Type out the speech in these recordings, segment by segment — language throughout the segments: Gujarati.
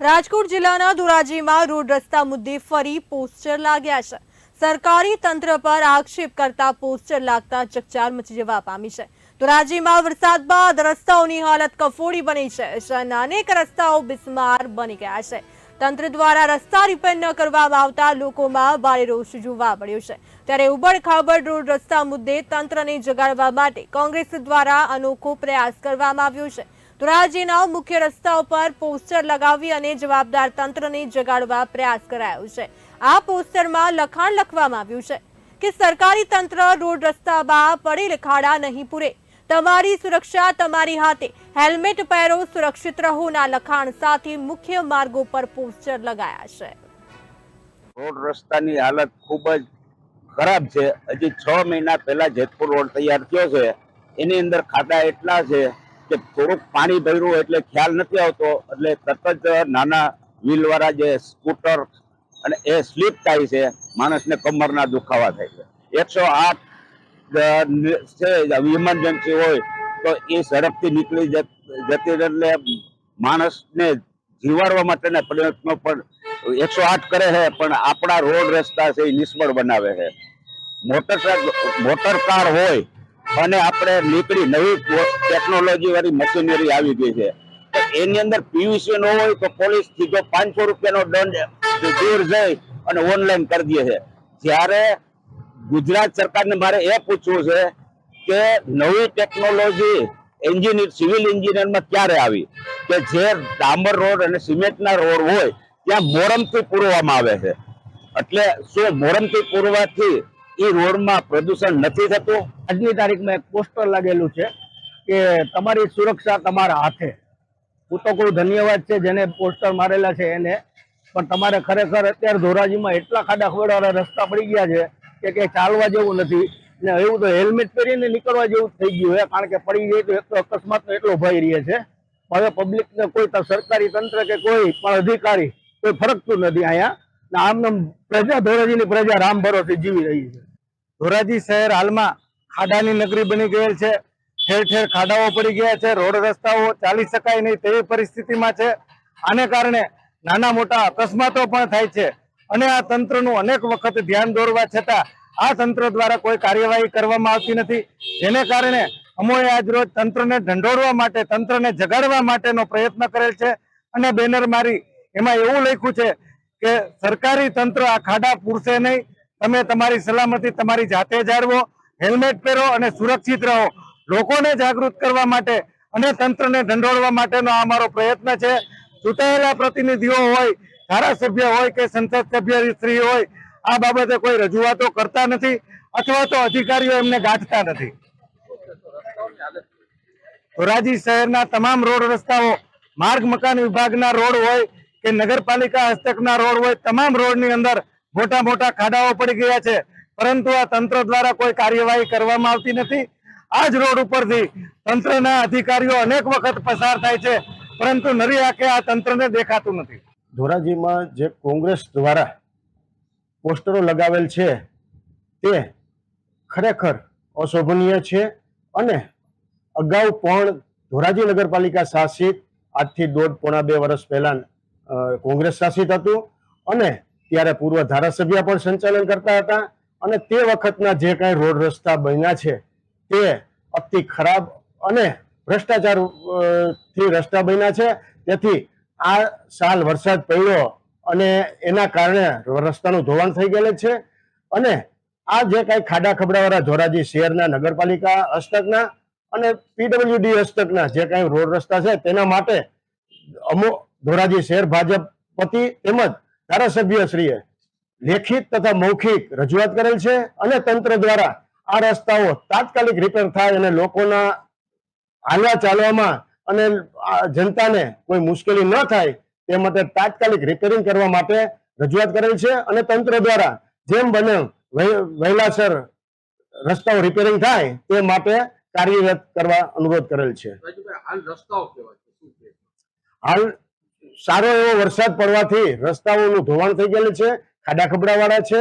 રાજકોટ જિલ્લાના ધોરાજીમાં રોડ રસ્તા મુદ્દે ફરી પોસ્ટર લાગ્યા છે. સરકારી તંત્ર પર આક્ષેપ કરતા પોસ્ટર લાગતા ચકચાર મચી જવા પામી છે. ધોરાજીમાં વરસાદ બાદ રસ્તાઓની હાલત કફોડી બની છે. શહેરના અનેક રસ્તાઓ બિસ્માર બની ગયા છે. તંત્ર દ્વારા રસ્તા રિપેર ન કરવામાં આવતા લોકોમાં ભારે રોષ જોવા મળ્યો છે. ત્યારે ઉબડ ખાબડ રોડ રસ્તા મુદ્દે તંત્રને જગાડવા માટે કોંગ્રેસ દ્વારા અનોખો પ્રયાસ કરવામાં આવ્યો છે. ધોરાજીના મુખ્ય રસ્તાઓ પર પોસ્ટર લગાવી અને જવાબદાર તંત્રને જગાડવા પ્રયાસ કરાયો છે. આ પોસ્ટરમાં લખાણ લખવામાં આવ્યું છે કે સરકારી તંત્ર રોડ રસ્તામાં પડેલ ખાડા નહીં પૂરે. તમારી સુરક્ષા તમારી હાથે. હેલ્મેટ પહેરો, સુરક્ષિત રહોના લખાણ સાથે મુખ્ય માર્ગો પર પોસ્ટર લગાયા છે. રોડ રસ્તાની હાલત ખૂબ જ ખરાબ છે. હજી છ મહિના પહેલા જેતપુર રોડ તૈયાર થયો છે. એની અંદર ખાડા એટલા છે કે થોડુંક પાણી ભર્યું એટલે ખ્યાલ નથી આવતો, એટલે તરત જ નાના વ્હીલવાળા જે સ્કૂટર અને એ સ્લીપ થાય છે, માણસને કમરના દુખાવા થાય છે. એકસો આઠ છે ઇમરજન્સી હોય, તો એ ઝડપથી નીકળી જતી એટલે માણસને જીવાડવા માટેના પ્રયત્નો પણ એકસો આઠ કરે છે, પણ આપણા રોડ રસ્તા છે એ નિષ્ફળ બનાવે છે. મોટર મોટર કાર હોય અને આપણે નીકળી નવી ટેકનોલોજી વાળી મશીનરી આવી ગઈ છે. એની અંદર પીયુસી નો હોય તો પોલીસ જો પાંચસો રૂપિયાનો દંડ દૂર જઈ અને ઓનલાઈન કરી દે છે. જ્યારે ગુજરાત સરકારને મારે એ પૂછવું છે કે નવી ટેકનોલોજી એન્જિનિયર સિવિલ એન્જિનિયરમાં ક્યારે આવી? કે જે ડામર રોડ અને સિમેન્ટના રોડ હોય, ત્યાં મોરમથી પૂરવામાં આવે છે. એટલે શું મોરમથી પૂરવાથી એ રોડમાં પ્રદૂષણ નથી થતું. આજની તારીખમાં એક પોસ્ટર લાગેલું છે કે તમારી સુરક્ષા તમારા હાથે. હું તો કહું ધન્યવાદ છે જેને પોસ્ટર મારેલા છે એને. પણ તમારે ખરેખર અત્યારે ધોરાજીમાં એટલા ખાડા ખવડાવાળા રસ્તા પડી ગયા છે કે કંઈ ચાલવા જેવું નથી. ને એવું તો હેલ્મેટ પહેરીને નીકળવા જેવું થઈ ગયું છે. કારણ કે પડી જાય તો એક તો અકસ્માતનો એટલો ભય રહે છે. હવે પબ્લિકને કોઈ સરકારી તંત્ર કે કોઈ પણ અધિકારી કોઈ ફરકતું નથી અહીંયા. આમ પ્રજા ધોરાજીની પ્રજા રામ ભરોસે જીવી રહી છે. ધોરાજી શહેર હાલમાં ખાડાની નગરી બની ગયેલ છે. ઠેર ઠેર ખાડાઓ પડી ગયા છે. રોડ રસ્તાઓ ચાલી શકાય નહીં તેવી પરિસ્થિતિમાં છે. આને કારણે નાના મોટા અકસ્માતો પણ થાય છે. અને આ તંત્રનું અનેક વખત ધ્યાન દોરવા છતાં આ તંત્ર દ્વારા કોઈ કાર્યવાહી કરવામાં આવતી નથી. જેને કારણે અમોએ આજ રોજ તંત્રને ઢંઢોળવા માટે, તંત્રને જગાડવા માટેનો પ્રયત્ન કરેલ છે. અને બેનર મારી, એમાં એવું લખ્યું છે કે સરકારી તંત્ર આ ખાડા પૂરશે નહીં. તમે તમારી સલામતી તમારી જાતે જાળવો, હેલ્મેટ પહેરો અને સુરક્ષિત રહો. લોકોને જાગૃત કરવા માટે અને તંત્રને ઢંઢોળવા માટેનો આ અમારો પ્રયત્ન છે. ચૂંટાયેલા પ્રતિનિધિઓ હોય, ધારાસભ્ય હોય કે સંસદ સભ્યશ્રી હોય, આ બાબતે કોઈ રજૂઆતો કરતા નથી અથવા તો અધિકારીઓ એમને ગાંઠતા નથી. ધોરાજી શહેરના તમામ રોડ રસ્તાઓ, માર્ગ મકાન વિભાગના રોડ હોય કે નગરપાલિકા હસ્તકના રોડ હોય, તમામ રોડની અંદર મોટા મોટા ખાડાઓ પડી ગયા છે. પરંતુ આ તંત્ર દ્વારા કોઈ કાર્યવાહી કરવામાં આવતી નથી. આ જ રોડ ઉપરથી તંત્રના અધિકારીઓ અનેક વખત પસાર થાય છે. પરંતુ નરી આંખે આ તંત્રને દેખાતું નથી. ધોરાજીમાં જે કોંગ્રેસ દ્વારા પોસ્ટરો લગાવેલ છે, તે ખરેખર અશોભનીય છે અને અગાઉ પણ ધોરાજી નગરપાલિકા શાસિત, આજથી દોઢ પોણા બે વર્ષ પહેલા કોંગ્રેસ શાસિત હતું અને ત્યારે પૂર્વ ધારાસભ્ય પણ સંચાલન કરતા હતા અને તે વખતના જે કાંઈ રોડ રસ્તા બન્યા છે, તે અતિ ખરાબ અને ભ્રષ્ટાચારથી રસ્તા બન્યા છે. તેથી આ સાલ વરસાદ પડ્યો અને એના કારણે રસ્તાનું ધોવાણ થઈ ગયેલું છે. અને આ જે કાંઈ ખાડા ખબડાવાળા ધોરાજી શહેરના નગરપાલિકા હસ્તકના અને પીડબ્લ્યુડી હસ્તકના જે કાંઈ રોડ રસ્તા છે, તેના માટે અમુક ધોરાજી શહેર ભાજપ પતિ તેમજ ધારાસભ્યશ્રીએ લેખિત તથા મૌખિક રજૂઆત કરેલ છે અને તંત્ર દ્વારા આ રસ્તાઓ તાત્કાલિક રિપેર થાય અને લોકોના હાલવા ચાલવામાં અને આ જનતાને કોઈ મુશ્કેલી ન થાય તે માટે તાત્કાલિક રિપેરિંગ કરવા માટે રજૂઆત કરેલ છે અને તંત્ર દ્વારા જેમ બને વહે- વહેલાસર રસ્તાઓ રિપેરિંગ થાય તે માટે કાર્યરત કરવા અનુરોધ કરેલ છે? હાલ સારો એવો વરસાદ પડવાથી રસ્તાઓનું ધોવાણ થઈ ગયેલું છે, ખાડા ખબડાવાળા છે.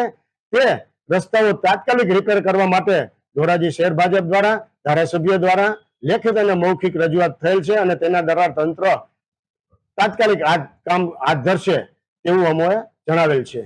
તે રસ્તાઓ તાત્કાલિક રિપેર કરવા માટે ધોરાજી શહેર ભાજપ દ્વારા, ધારાસભ્યો દ્વારા લેખિત અને મૌખિક રજૂઆત થયેલ છે અને તેના દ્વારા તંત્ર તાત્કાલિક આ કામ હાથ ધરશે તેવું અમોએ જણાવેલ છે.